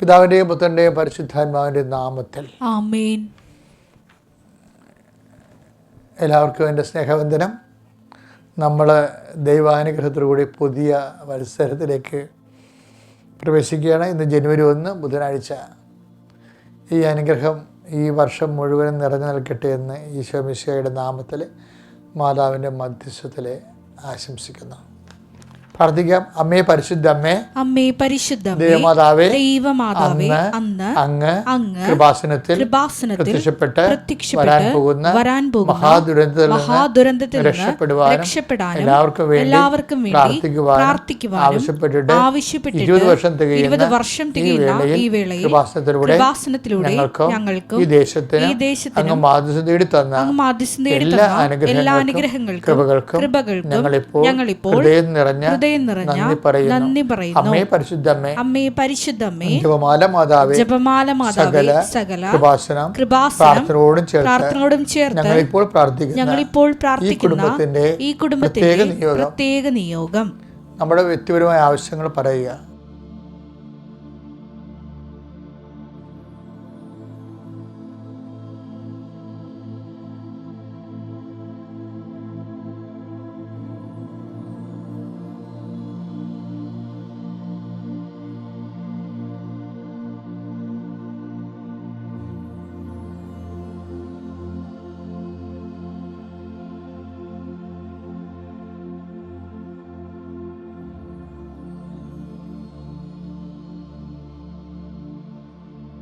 പിതാവിന്റെയും പുത്രന്റെയും പരിശുദ്ധാത്മാവിന്റെയും നാമത്തിൽ എല്ലാവർക്കും എന്റെ സ്നേഹവന്ദനം. നമ്മൾ ദൈവാനുഗ്രഹത്തോടുകൂടി പുതിയ മത്സരത്തിലേക്ക് പ്രവേശിക്കുകയാണ്. ഇന്ന് ജനുവരി ഒന്ന് ബുധനാഴ്ച. ഈ അനുഗ്രഹം ഈ വർഷം മുഴുവനും നിറഞ്ഞു നിൽക്കട്ടെ എന്ന് ഈശോ മിശയുടെ നാമത്തിൽ മാതാവിന്റെ മധ്യസ്ഥത്തിൽ ആശംസിക്കുന്നു. പ്രാർത്ഥിക്കാം. അമ്മേ പരിശുദ്ധ അമ്മേ അമ്മേ പരിശുദ്ധ ദേവമാതാവേ ദൈവമാതാവേ അന്ന് അങ്ങ് അങ്ങ് കൃപാസനത്തിൽ കൃപാസനത്തിൽ പ്രത്യക്ഷപ്പെട്ട് വരാൻ പോകുന്ന വരാൻ പോകുന്ന മഹാദുരന്തത്തിൽ മഹാദുരന്തത്തിൽ രക്ഷപ്പെടുവാൻ രക്ഷപ്പെടാൻ എല്ലാവർക്കും വേണ്ടി എല്ലാവർക്കും വേണ്ടി പ്രാർത്ഥിക്കുവാൻ പ്രാർത്ഥിക്കുവാൻ ആവശ്യപ്പെട്ടിട്ട് ആവശ്യപ്പെട്ടിട്ട് ഇരുപത് വർഷം തികയുന്ന ഇരുപത് വർഷം ഈ തികയുന്ന ഈ വേളയിൽ കൃപാസനത്തിലൂടെ കൃപാസനത്തിലൂടെ ഞങ്ങൾക്കും ഈ ദേശത്തിന് ഈ ദേശത്തിന് അങ്ങ് മാധ്യസ്ഥ തേടി തന്ന അങ്ങ് മാധ്യസ്ഥ തേടി എല്ലാ തന്ന എല്ലാ അനുഗ്രഹങ്ങൾക്കും കൃപകൾക്കും കൃപകൾക്കും ഞങ്ങളിപ്പോൾ ഹൃദയം നിറഞ്ഞ ഹൃദയം നിറഞ്ഞ നന്ദി പറയുന്നു. അമ്മേ പരിശുദ്ധ അമ്മേ പരിശുദ്ധമ്മേ ജപമാല മാതാവേ ജപമാല മാതാവേ സകല കൃപാസനം കൃപാസനോടും പ്രാർത്ഥനയോടും ചേർത്ത് പ്രാർത്ഥനയോടും ചേർത്ത് ഞങ്ങളിപ്പോൾ പ്രാർത്ഥിക്കുന്നു ഞങ്ങളിപ്പോൾ പ്രാർത്ഥിക്കുന്ന ഈ കുടുംബത്തിന്റെ പ്രത്യേക നിയോഗം. നമ്മുടെ വ്യക്തിപരമായ ആവശ്യങ്ങൾ പറയുക.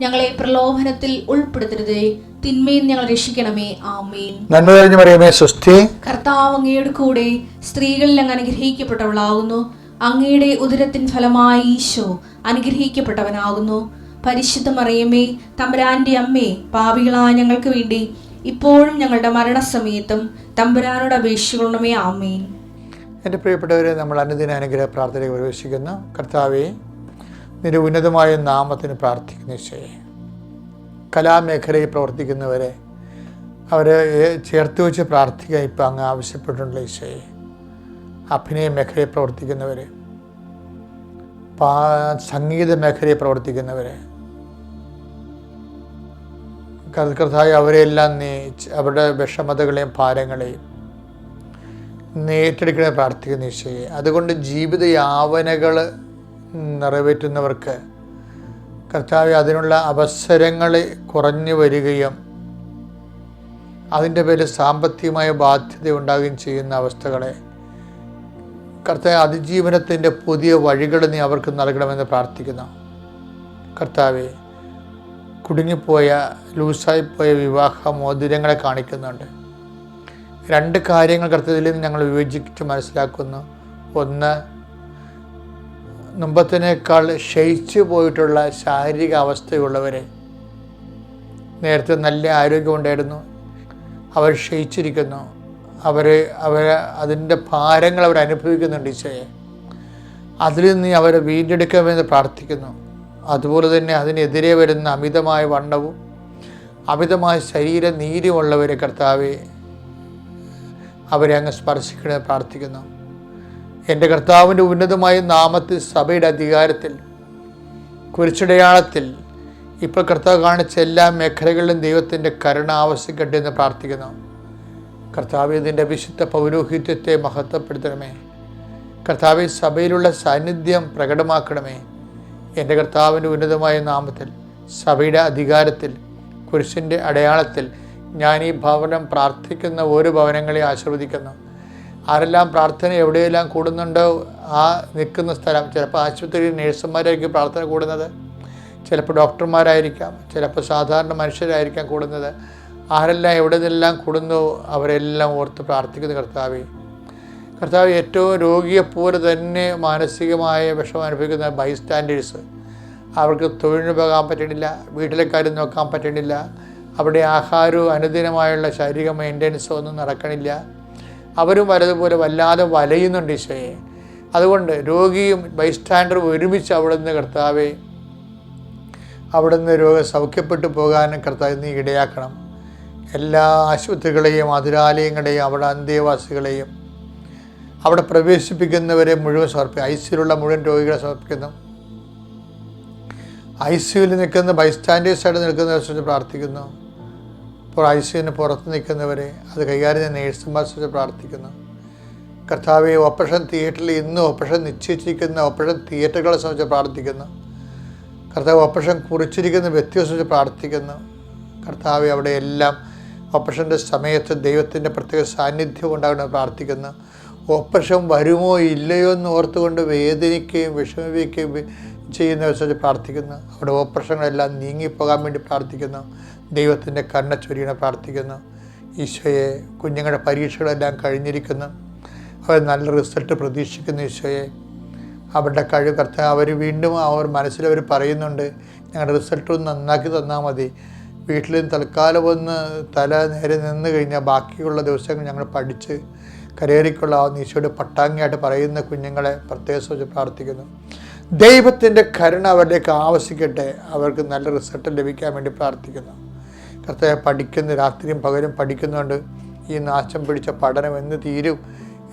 ഞങ്ങളെ പ്രലോഭനത്തിൽ ഉൾപ്പെടുത്തരുതേ. തിന്മയിൽ ഞങ്ങൾ രക്ഷിക്കണമേ. ആമേൻ. നന്മ കഴിഞ്ഞു പറയുമേ സ്വസ്തി. കർത്താവ് അങ്ങയുടെ കൂടെ സ്ത്രീകളിൽ അങ്ങ് അനുഗ്രഹിക്കപ്പെട്ടവളാകുന്നു. അങ്ങയുടെ ഉദരത്തിൻ ഫലമായി ഈശോ അനുഗ്രഹിക്കപ്പെട്ടവനാകുന്നു. പരിശുദ്ധ മറിയമ്മേ തമ്പുരാന്റെ അമ്മേ പാപികളായ ഞങ്ങൾക്ക് വേണ്ടി ഇപ്പോഴും ഞങ്ങളുടെ മരണസമയത്തും തമ്പുരാനോട് അപേക്ഷിക്കണമേ. ആമേൻ. എന്റെ പ്രിയപ്പെട്ടവരെ നമ്മൾ അനുദിന അനുഗ്രഹ പ്രാർത്ഥനയ്ക്ക് പ്രവേശിക്കുന്നു. കർത്താവെ നിന്റെ ഉന്നതമായ നാമത്തിന് പ്രാർത്ഥിക്കുന്ന ഈശോയെ. കലാമേഖലയിൽ പ്രവർത്തിക്കുന്നവരെ അവരെ ചേർത്ത് വെച്ച് പ്രാർത്ഥിക്കാൻ ഇപ്പം അങ്ങ് ആവശ്യപ്പെട്ടിട്ടുള്ള ഈശോയെ. അഭിനയ മേഖലയിൽ പ്രവർത്തിക്കുന്നവർ പാ സംഗീത മേഖലയിൽ പ്രവർത്തിക്കുന്നവർ കർത്തായ അവരെല്ലാം നീ അവരുടെ വിഷമതകളെയും ഭാരങ്ങളെയും നേറ്റെടുക്കണേ പ്രാർത്ഥിക്കുന്ന ഈശോയെ. അതുകൊണ്ട് ജീവിത യാവനകൾ നിറവേറ്റുന്നവർക്ക് കർത്താവ് അതിനുള്ള അവസരങ്ങൾ കുറഞ്ഞു വരികയും അതിന്റെ പേരിൽ സാമ്പത്തികമായ ബാധ്യത ഉണ്ടാകുകയും ചെയ്യുന്ന അവസ്ഥകളെ കർത്താവ് അതിജീവനത്തിന്റെ പുതിയ വഴികൾ നീ അവർക്ക് നൽകണമെന്ന് പ്രാർത്ഥിക്കുന്നു. കർത്താവ് കുടുങ്ങിപ്പോയ ലൂസായിപ്പോയ വിവാഹ മോതിരങ്ങളെ കാണിക്കുന്നുണ്ട്. രണ്ട് കാര്യങ്ങൾ കർത്തത്തിൽ ഞങ്ങൾ വിവേചിച്ച് മനസ്സിലാക്കുന്നു. ഒന്ന് മുമ്പത്തിനേക്കാൾ ക്ഷയിച്ചു പോയിട്ടുള്ള ശാരീരിക അവസ്ഥയുള്ളവരെ നേരത്തെ നല്ല ആരോഗ്യമുണ്ടായിരുന്നു. അവർ ക്ഷയിച്ചിരിക്കുന്നു. അവർ അവർ അതിന്റെ ഭാരങ്ങൾ അവർ അനുഭവിക്കുന്നുണ്ട് ഈശോയെ. അതിൽ നിന്ന് അവരെ വീണ്ടെടുക്കാമെന്ന് പ്രാർത്ഥിക്കുന്നു. അതുപോലെ തന്നെ അതിനെതിരെ വരുന്ന അമിതമായ വണ്ണവും അമിതമായ ശരീര നീരുമുള്ളവരെ കർത്താവെ അവരെ അങ്ങ് സ്പർശിക്കണമെന്ന് പ്രാർത്ഥിക്കുന്നു. എന്റെ കർത്താവിന്റെ ഉന്നതമായ നാമത്തിൽ സഭയുടെ അധികാരത്തിൽ കുരിച്ചടയാളത്തിൽ ഇപ്പോൾ കർത്താവ് കാണിച്ച എല്ലാ മേഖലകളിലും ദൈവത്തിന്റെ കരുണ ആവശ്യിക്കട്ടെ എന്ന് പ്രാർത്ഥിക്കുന്നു. കർത്താവ് ഇതിന്റെ വിശുദ്ധ പൗരോഹിത്യത്തെ മഹത്വപ്പെടുത്തണമേ. കർത്താവ് സഭയിലുള്ള സാന്നിധ്യം പ്രകടമാക്കണമേ. എന്റെ കർത്താവിന്റെ ഉന്നതമായ നാമത്തിൽ സഭയുടെ അധികാരത്തിൽ കുരിശിന്റെ അടയാളത്തിൽ ഞാൻ ഈ ഭവനം പ്രാർത്ഥിക്കുന്ന ഓരോ ഭവനങ്ങളെ ആശീർവദിക്കുന്നു. ആരെല്ലാം പ്രാർത്ഥന എവിടെയെല്ലാം കൂടുന്നുണ്ടോ ആ നിൽക്കുന്ന സ്ഥലം. ചിലപ്പോൾ ആശുപത്രിയിൽ നേഴ്സുമാരായിരിക്കും പ്രാർത്ഥന കൂടുന്നത്. ചിലപ്പോൾ ഡോക്ടർമാരായിരിക്കാം. ചിലപ്പോൾ സാധാരണ മനുഷ്യരായിരിക്കാം കൂടുന്നത്. ആരെല്ലാം എവിടെ നിന്നെല്ലാം കൂടുന്നു അവരെല്ലാം ഓർത്ത് പ്രാർത്ഥിക്കുന്ന കർത്താവ്. കർത്താവ് ഏറ്റവും രോഗിയെപ്പോലെ തന്നെ മാനസികമായ വിഷമം അനുഭവിക്കുന്ന ബൈസ്റ്റാൻഡേഴ്സ്. അവർക്ക് തൊഴിലിന് പോകാൻ പറ്റണില്ല വീട്ടിലെ കാര്യം നോക്കാൻ പറ്റണില്ല. അവിടെ ആഹാരവും അനുദിനമായുള്ള ശാരീരിക മെയിന്റനൻസോ ഒന്നും നടക്കണില്ല. അവരും വലതുപോലെ വല്ലാതെ വലയുന്നുണ്ട് ഈശോയെ. അതുകൊണ്ട് രോഗിയും ബൈസ്റ്റാൻഡറും ഒരുമിച്ച് അവിടെ നിന്ന് കർത്താവെ അവിടെ നിന്ന് രോഗം സൗഖ്യപ്പെട്ടു പോകാനും കർത്താവ് നീ ഇടയാക്കണം. എല്ലാ ആശുപത്രികളെയും അതിരാലയങ്ങളെയും അവിടെ അന്തേവാസികളെയും അവിടെ പ്രവേശിപ്പിക്കുന്നവരെ മുഴുവൻ സമർപ്പിക്കും. ഐ സിയിലുള്ള മുഴുവൻ രോഗികളെ സമർപ്പിക്കുന്നു. ഐ സിയുവിൽ നിൽക്കുന്ന ബൈസ്റ്റാൻഡേഴ്സായിട്ട് നിൽക്കുന്നവരെ പ്രാർത്ഥിക്കുന്നു. ഇപ്പോൾ ഐ സിന് പുറത്ത് നിൽക്കുന്നവരെ അത് കൈകാര്യം ചെയ്യുന്ന നേഴ്സുമാർ പ്രാർത്ഥിക്കുന്നു. കർത്താവെ ഓപ്പറേഷൻ തിയേറ്ററിൽ ഇന്ന് ഓപ്പറേഷൻ നിശ്ചയിച്ചിരിക്കുന്ന ഓപ്പറേഷൻ തിയേറ്ററുകളെ സംബന്ധിച്ച് പ്രാർത്ഥിക്കുന്നു. കർത്താവ് ഓപ്പറേഷൻ കുറിച്ചിരിക്കുന്ന വ്യക്തിയെ സംബന്ധിച്ച് പ്രാർത്ഥിക്കുന്നു. കർത്താവെ അവിടെ എല്ലാം ഓപ്പറേഷന്റെ സമയത്ത് ദൈവത്തിന്റെ പ്രത്യേക സാന്നിധ്യം ഉണ്ടാകണമെന്ന് പ്രാർത്ഥിക്കുന്നു. ഓപ്പറേഷൻ വരുമോ ഇല്ലയോ എന്ന് ഓർത്തുകൊണ്ട് വേദനിക്കുകയും വിഷമിപ്പിക്കുകയും ചെയ്യുന്നവരെ സംബന്ധിച്ച് പ്രാർത്ഥിക്കുന്നു. അവിടെ ഓപ്പറേഷങ്ങളെല്ലാം നീങ്ങിപ്പോകാൻ വേണ്ടി പ്രാർത്ഥിക്കുന്നു. ദൈവത്തിന്റെ കണ്ണ ചൊരിയണ പ്രാർത്ഥിക്കുന്നു. ഈശോയെ കുഞ്ഞുങ്ങളുടെ പരീക്ഷകളെല്ലാം കഴിഞ്ഞിരിക്കുന്നു. അവർ നല്ല റിസൾട്ട് പ്രതീക്ഷിക്കുന്നു ഈശോയെ. അവരുടെ കഴിവ് കർത്ത അവർ വീണ്ടും അവർ മനസ്സിലവർ പറയുന്നുണ്ട്. ഞങ്ങളുടെ റിസൾട്ട് ഒന്ന് നന്നാക്കി തന്നാൽ മതി. വീട്ടിൽ തൽക്കാലം ഒന്ന് തല നേരെ നിന്ന് കഴിഞ്ഞാൽ ബാക്കിയുള്ള ദിവസങ്ങൾ ഞങ്ങൾ പഠിച്ച് കരേറിക്കൊള്ളാവുന്ന ഈശോയുടെ പട്ടാങ്ങിയായിട്ട് പറയുന്ന കുഞ്ഞുങ്ങളെ പ്രത്യേകം വെച്ച് പ്രാർത്ഥിക്കുന്നു. ദൈവത്തിന്റെ കരുണ അവരിലേക്ക് ആവശ്യിക്കട്ടെ അവർക്ക് നല്ല റിസൾട്ട് ലഭിക്കാൻ വേണ്ടി പ്രാർത്ഥിക്കുന്നു. കർത്താവ് പഠിക്കുന്നു രാത്രിയും പകലും പഠിക്കുന്നുണ്ട്. ഈ നാശം പിടിച്ച പഠനം എന്ന് തീരും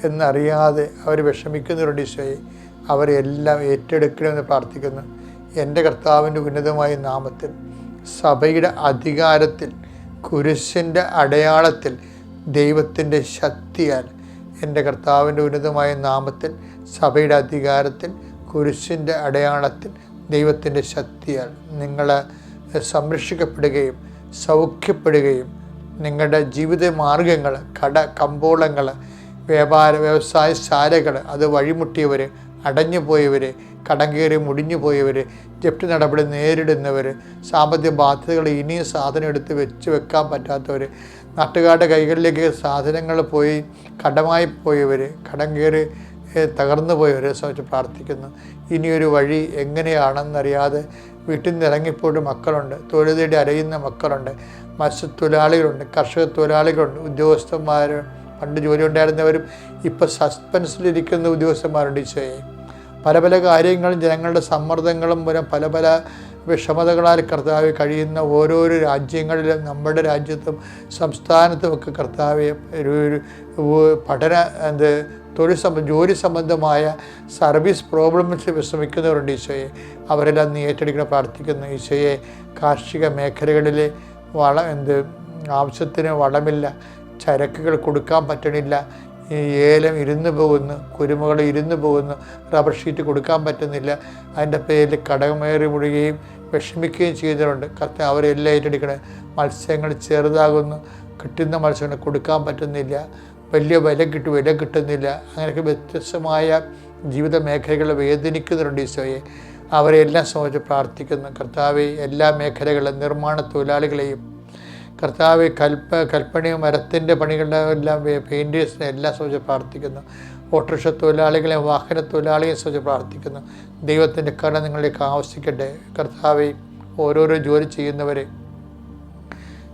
എന്നറിയാതെ അവർ വിഷമിക്കുന്നവരുണ്ട് ഈശോയെ. അവരെ എല്ലാം ഏറ്റെടുക്കണമെന്ന് പ്രാർത്ഥിക്കുന്നു. എന്റെ കർത്താവിന്റെ ഉന്നതമായ നാമത്തിൽ സഭയുടെ അധികാരത്തിൽ കുരിശിന്റെ അടയാളത്തിൽ ദൈവത്തിന്റെ ശക്തിയാൽ എന്റെ കർത്താവിന്റെ ഉന്നതമായ നാമത്തിൽ സഭയുടെ അധികാരത്തിൽ കുരിശിന്റെ അടയാളത്തിൽ ദൈവത്തിന്റെ ശക്തിയാൽ നിങ്ങളെ സംരക്ഷിക്കപ്പെടുകയും സൗഖ്യപ്പെടുകയും നിങ്ങളുടെ ജീവിത മാർഗങ്ങൾ കട കമ്പോളങ്ങൾ വ്യാപാര വ്യവസായ ശാലകൾ അത് വഴിമുട്ടിയവർ അടഞ്ഞു പോയവർ കടം കയറി മുടിഞ്ഞു പോയവർ ജപ്തി നടപടി നേരിടുന്നവർ സാമ്പത്തിക ബാധ്യതകൾ ഇനിയും സാധനം എടുത്ത് വെച്ച് വെക്കാൻ പറ്റാത്തവർ നാട്ടുകാരുടെ കൈകളിലേക്ക് സാധനങ്ങൾ പോയി കടമായി പോയവർ കടം കയറി തകർന്നു പോയവരെ സംബന്ധിച്ച് പ്രാർത്ഥിക്കുന്നു ഇനിയൊരു വഴി എങ്ങനെയാണെന്നറിയാതെ വീട്ടിൽ നിന്ന് ഇറങ്ങിപ്പോയിട്ട് മക്കളുണ്ട്. തൊഴിൽ തേടി അരയുന്ന മക്കളുണ്ട്. മത്സ്യത്തൊഴിലാളികളുണ്ട് കർഷക തൊഴിലാളികളുണ്ട് ഉദ്യോഗസ്ഥന്മാർ പണ്ട് ജോലി ഉണ്ടായിരുന്നവരും ഇപ്പോൾ സസ്പെൻസിലിരിക്കുന്ന ഉദ്യോഗസ്ഥന്മാരുണ്ട് ഈശോയെ പല പല കാര്യങ്ങളും ജനങ്ങളുടെ സമ്മർദ്ദങ്ങളും മൂലം പല പല വിഷമതകളാൽ കർത്താവ് കഴിയുന്ന ഓരോരോ രാജ്യങ്ങളിലും നമ്മുടെ രാജ്യത്തും സംസ്ഥാനത്തുമൊക്കെ കർത്താവ് ഒരു പഠന എന്ത് തൊഴിൽ സംബ ജോലി സംബന്ധമായ സർവീസ് പ്രോബ്ലംസ് വിശ്രമിക്കുന്നവരുണ്ട് ഈശോയെ. അവരെല്ലാം നീ ഏറ്റെടുക്കണം പ്രാർത്ഥിക്കുന്നു. ഈശോയെ കാർഷിക മേഖലകളിലെ വളം എന്ത് ആവശ്യത്തിന് വളമില്ല ചരക്കുകൾ കൊടുക്കാൻ പറ്റണില്ല ഈ ഏലം ഇരുന്ന് പോകുന്നു കുരുമുകൾ ഇരുന്ന് പോകുന്നു. റബ്ബർ ഷീറ്റ് കൊടുക്കാൻ പറ്റുന്നില്ല. അതിന്റെ പേരിൽ കടകമേറി മുഴുകയും വിഷമിക്കുകയും ചെയ്യുന്നവരുണ്ട് കത്ത് അവരെല്ലാം ഏറ്റെടുക്കണേ. മത്സ്യങ്ങൾ ചെറുതാകുന്നു. കിട്ടുന്ന മത്സ്യങ്ങൾ കൊടുക്കാൻ പറ്റുന്നില്ല. വലിയ വില കിട്ടും വില കിട്ടുന്നില്ല. അങ്ങനെയൊക്കെ വ്യത്യസ്തമായ ജീവിത മേഖലകൾ വേദനിക്കുന്നവരുണ്ട് ഈശോയെ. അവരെല്ലാം സംബന്ധിച്ച് പ്രാർത്ഥിക്കുന്നു. കർത്താവെ എല്ലാ മേഖലകളിലും നിർമ്മാണ തൊഴിലാളികളെയും കർത്താവ് കൽപ്പ കൽപ്പണിയും മരത്തിന്റെ പണികളുടെ എല്ലാം പെയിന്റേഴ്സിനെ എല്ലാം സൂചി പ്രാർത്ഥിക്കുന്നു. ഓട്ടോറിക്ഷ തൊഴിലാളികളെ വാഹന തൊഴിലാളികളെ സൂചി പ്രാർത്ഥിക്കുന്നു. ദൈവത്തിന്റെ കട നിങ്ങളിലേക്ക് ആവശ്യിക്കട്ടെ. കർത്താവ് ഓരോരോ ജോലി ചെയ്യുന്നവരെ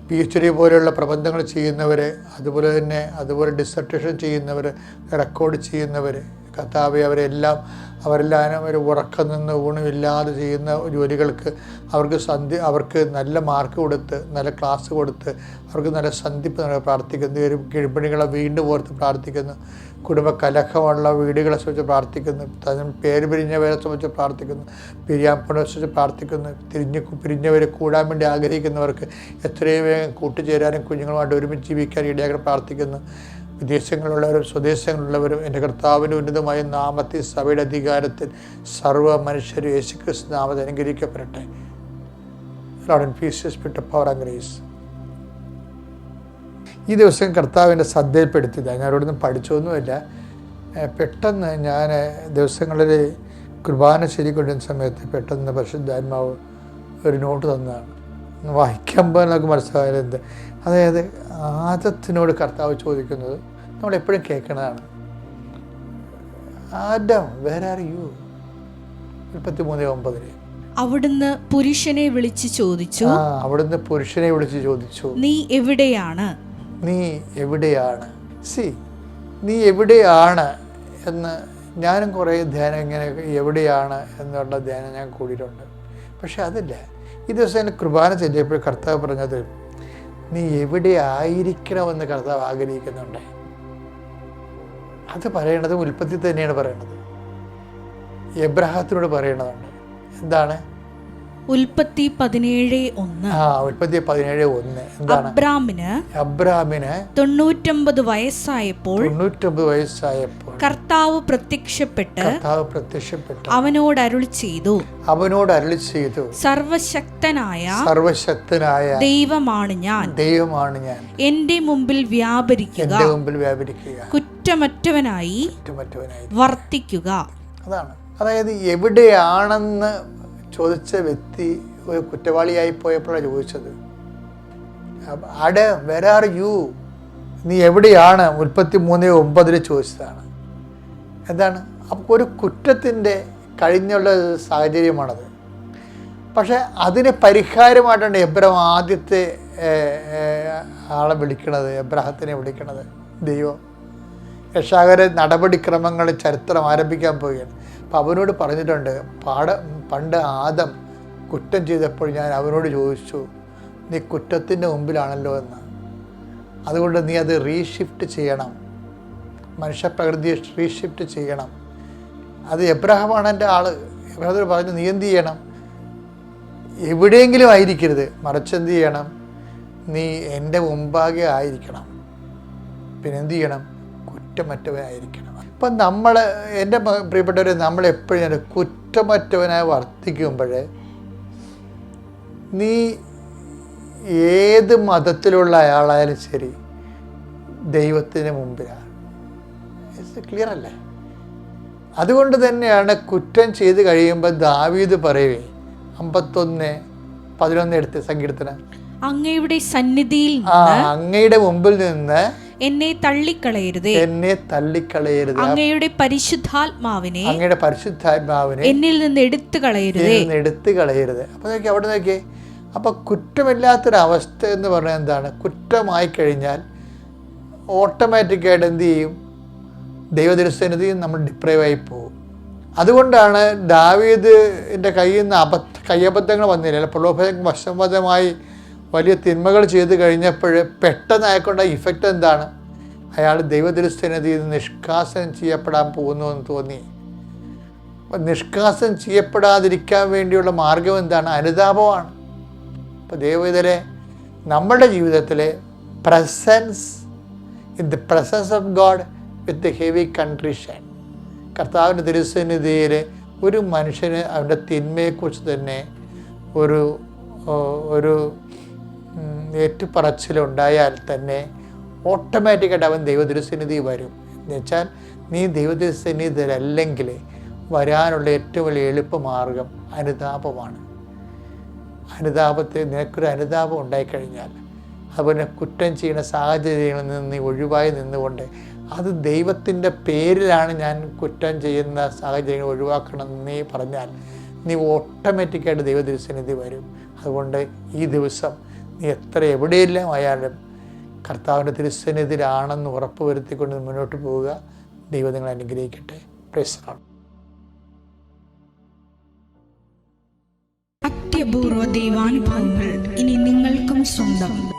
പി എച്ച് ഡി പോലെയുള്ള പ്രബന്ധങ്ങൾ ചെയ്യുന്നവർ അതുപോലെ തന്നെ അതുപോലെ ഡിസർട്ടേഷൻ ചെയ്യുന്നവർ റെക്കോർഡ് ചെയ്യുന്നവർ കർത്താവെ അവരെല്ലാം അവരെല്ലാം ഒരു ഉറക്കം നിന്ന് ഊണുമില്ലാതെ ചെയ്യുന്ന ജോലികൾക്ക് അവർക്ക് സന്ധി അവർക്ക് നല്ല മാർക്ക് കൊടുത്ത് നല്ല ക്ലാസ് കൊടുത്ത് അവർക്ക് നല്ല സന്ധിപ്പ് പ്രാർത്ഥിക്കുന്നു. ഒരു ഗർഭിണികളെ വീണ്ടും ഓർത്ത് പ്രാർത്ഥിക്കുന്നു. കുടുംബ കലഹമുള്ള വീടുകളെ സംബന്ധിച്ച് പ്രാർത്ഥിക്കുന്നു. പേര് പിരിഞ്ഞവരെ സംബന്ധിച്ച് പ്രാർത്ഥിക്കുന്നു. പിരിയാൻ പോണവരെ സംബന്ധിച്ച് പ്രാർത്ഥിക്കുന്നു. തിരിഞ്ഞ് പിരിഞ്ഞവരെ കൂടാൻ വേണ്ടി ആഗ്രഹിക്കുന്നവർക്ക് എത്രയും വേഗം കൂട്ടുചേരാനും കുഞ്ഞുങ്ങളുമായിട്ട് ഒരുമിച്ച് ജീവിക്കാൻ ഇടയാക്കാൻ പ്രാർത്ഥിക്കുന്നു. വിദേശങ്ങളിലുള്ളവരും സ്വദേശങ്ങളിലുള്ളവരും എന്റെ കർത്താവിന്റെ ഉന്നതമായ നാമത്തിൽ സഭയുടെ അധികാരത്തിൽ സർവ മനുഷ്യരും യേശുക്രിസ്തു ആൻഡ് ഗ്രേസ് ഈ ദിവസം കർത്താവിന്റെ ശ്രദ്ധയിൽപ്പെടുത്തിയത്. ഞാൻ അവിടുന്ന് പഠിച്ചൊന്നുമില്ല. പെട്ടെന്ന് ഞാൻ ദിവസങ്ങളിൽ കുർബാന ശരിക്കൊണ്ടിരുന്ന സമയത്ത് പെട്ടെന്ന് പരിശുദ്ധാത്മാവ് ഒരു നോട്ട് തന്നതാണ്. വായിക്കുമ്പോൾ നമുക്ക് മനസ്സിലായാലും എന്ത് അതായത് ആദത്തിനോട് കർത്താവ് ചോദിക്കുന്നത് നമ്മൾ എപ്പോഴും കേൾക്കുന്നതാണ് ആദം വേർ ആർ യു മുപ്പത്തി മൂന്ന് ഒമ്പതിന് അവിടുന്ന് പുരുഷനെ വിളിച്ചു ചോദിച്ചു. അവിടുന്ന് പുരുഷനെ വിളിച്ച് ചോദിച്ചു. നീ എവിടെയാണ്? നീ എവിടെയാണ്? സി നീ എവിടെയാണ്? എന്ന് ഞാനും കുറേ ധ്യാനം ഇങ്ങനെ എവിടെയാണ് എന്നുള്ള ധ്യാനം ഞാൻ കൂടിയിട്ടുണ്ട്. പക്ഷെ അതില്ല. ഈ ദിവസം എന്നെ കുർബാന ചെല്ലിയപ്പോൾ കർത്താവ് പറഞ്ഞത് നീ എവിടെ ആയിരിക്കണമെന്ന് കർത്താവ് ആഗ്രഹിക്കുന്നുണ്ട്? അത് പറയണത് ഉൽപ്പത്തി തന്നെയാണ് പറയണത്. എബ്രഹാത്തിനോട് പറയണതുണ്ട്. എന്താണ്? ഉൽപ്പത്തി പതിനേഴ് ഒന്ന്. ആ ഉൽപ്പത്തി പതിനേഴ് ഒന്ന്. എന്താണ്? അബ്രാമിന് അബ്രാമിന് തൊണ്ണൂറ്റൊമ്പത് വയസ്സായപ്പോൾ തൊണ്ണൂറ്റൊമ്പത് വയസ്സായപ്പോൾ കർത്താവ് പ്രത്യക്ഷപ്പെട്ട് കർത്താവ് പ്രത്യക്ഷപ്പെട്ടു. അവനോട് അരുളി ചെയ്തു. അവനോട് അരുളി ചെയ്തു. സർവശക്തനായ സർവശക്തനായ ദൈവമാണ് ഞാൻ. ദൈവമാണ് ഞാൻ. എന്റെ മുമ്പിൽ വ്യാപരിക്കുക. എന്റെ മുമ്പിൽ വ്യാപരിക്കുക. കുറ്റമറ്റവനായി കുറ്റമറ്റവനായി. വർത്തിക്കുക. അതാണ്. അതായത് എവിടെയാണെന്ന് ചോദിച്ച വ്യക്തി ഒരു കുറ്റവാളിയായി പോയപ്പോഴാണ് ചോദിച്ചത്. അട ആർ യു നീ എവിടെയാണ്? മുപ്പത്തി മൂന്ന് ഒമ്പതിൽ ചോദിച്ചതാണ്. എന്താണ്? അപ്പോൾ ഒരു കുറ്റത്തിന്റെ കഴിഞ്ഞുള്ള സാഹചര്യമാണത്. പക്ഷേ അതിന് പരിഹാരമായിട്ടാണ് എബ്രഹം ആദ്യത്തെ ആളെ വിളിക്കണത് എബ്രഹത്തിനെ വിളിക്കണത്. ദൈവം. രക്ഷാകര നടപടിക്രമങ്ങൾ ചരിത്രം ആരംഭിക്കാൻ പോവുകയാണ്. അപ്പം അവനോട് പറഞ്ഞിട്ടുണ്ട് പാട പണ്ട് ആദം കുറ്റം ചെയ്തപ്പോൾ ഞാൻ അവനോട് ചോദിച്ചു നീ കുറ്റത്തിന്റെ മുമ്പിലാണല്ലോ എന്ന്. അതുകൊണ്ട് നീ അത് റീഷിഫ്റ്റ് ചെയ്യണം. മനുഷ്യപ്രകൃതിയെ റീഷിഫ്റ്റ് ചെയ്യണം. അത് എബ്രഹമാണ് എന്റെ ആൾ. എബ്രഹത്തോട് പറഞ്ഞു നീ എന്ത് ചെയ്യണം? എവിടെയെങ്കിലും ആയിരിക്കരുത്. മറിച്ച് എന്ത് ചെയ്യണം? നീ എന്റെ മുമ്പാകെ ആയിരിക്കണം. പിന്നെന്ത് ചെയ്യണം? കുറ്റമറ്റവനായിരിക്കണം. അപ്പം നമ്മൾ എന്റെ പ്രിയപ്പെട്ടവർ നമ്മളെപ്പോഴും കുറ്റമറ്റവനായി വർത്തിക്കുമ്പോൾ നീ ഏത് മതത്തിലുള്ള അയാളായാലും ശരി ദൈവത്തിന് മുമ്പിലാണ്. ക്ലിയർ അല്ലേ? അതുകൊണ്ട് തന്നെയാണ് കുറ്റം ചെയ്ത് കഴിയുമ്പോൾ ദാവീദ് പറയുവേ അമ്പത്തൊന്ന് പതിനൊന്ന് എടുത്ത് സങ്കീർത്തനം. അങ്ങയുടെ സന്നിധിയിൽ അങ്ങയുടെ മുമ്പിൽ നിന്ന് എന്നെ തള്ളിക്കളയരുതേ. എന്നെ തള്ളിക്കളയരുത്. അങ്ങയുടെ പരിശുദ്ധാത്മാവിനെ അങ്ങയുടെ പരിശുദ്ധാത്മാവിനെ എന്നിൽ നിന്ന് എടുത്തു കളയരുതേ എടുത്തു കളയരുത് അപ്പൊ നോക്കി അവിടെ നോക്കിയേ അപ്പോൾ കുറ്റമില്ലാത്തൊരവസ്ഥ എന്ന് പറഞ്ഞാൽ എന്താണ്? കുറ്റമായി കഴിഞ്ഞാൽ ഓട്ടോമാറ്റിക്കായിട്ട് എന്ത് ചെയ്യും? ദൈവദൃശ്യനതിയും നമ്മൾ ഡിപ്രൈവ് ആയി പോകും. അതുകൊണ്ടാണ് ദാവീദിന്റെ കയ്യിൽ നിന്ന് അബദ്ധ കയ്യബദ്ധങ്ങൾ വന്നില്ല. പ്രലോഭന വശംവദമായി വലിയ തിന്മകൾ ചെയ്തു കഴിഞ്ഞപ്പോൾ പെട്ടെന്ന് അയക്കൊണ്ട ഇഫക്റ്റ് എന്താണ്? അയാൾ ദൈവദൃശ്യനതിയിൽ നിഷ്കാസനം ചെയ്യപ്പെടാൻ പോകുന്നു എന്ന് തോന്നി. നിഷ്കാസനം ചെയ്യപ്പെടാതിരിക്കാൻ വേണ്ടിയുള്ള മാർഗം എന്താണ്? അനുതാപമാണ്. അപ്പോൾ ദൈവവിതരെ നമ്മുടെ ജീവിതത്തിലെ presence in the presence of God with heavy contrition കർത്താവിന്റെ തിരുസന്നിധിയിൽ ഒരു മനുഷ്യന് അവന്റെ തിന്മയെക്കുറിച്ച് തന്നെ ഒരു ഒരു ഏറ്റുപറച്ചിലുണ്ടായാൽ തന്നെ ഓട്ടോമാറ്റിക്കായിട്ട് അവൻ ദൈവതിരുസന്നിധി വരും. എന്ന് വെച്ചാൽ നീ ദൈവതിരുസന്നിധിയിലല്ലെങ്കിൽ വരാനുള്ള ഏറ്റവും വലിയ എളുപ്പമാർഗം അനുതാപമാണ്. അനുതാപത്തിൽ നിനക്കൊരു അനുതാപം ഉണ്ടായിക്കഴിഞ്ഞാൽ അതുപോലെ കുറ്റം ചെയ്യുന്ന സാഹചര്യങ്ങളിൽ നിന്ന് ഒഴിവായി നിന്നുകൊണ്ട് അത് ദൈവത്തിന്റെ പേരിലാണ് ഞാൻ കുറ്റം ചെയ്യുന്ന സാഹചര്യങ്ങൾ ഒഴിവാക്കണം നീ പറഞ്ഞാൽ നീ ഓട്ടോമാറ്റിക്കായിട്ട് ദൈവ വരും. അതുകൊണ്ട് ഈ ദിവസം നീ എത്ര എവിടെയെല്ലാം ആയാലും കർത്താവിന്റെ തിരുസന്നിധിയിലാണെന്ന് ഉറപ്പ് വരുത്തിക്കൊണ്ട് മുന്നോട്ട് പോവുക. ദൈവം നിങ്ങളെ അനുഗ്രഹിക്കട്ടെ. പ്രേസാണ് അത്യപൂർവ ദൈവാനുഭവങ്ങൾ ഇനി നിങ്ങൾക്കും സ്വന്തം.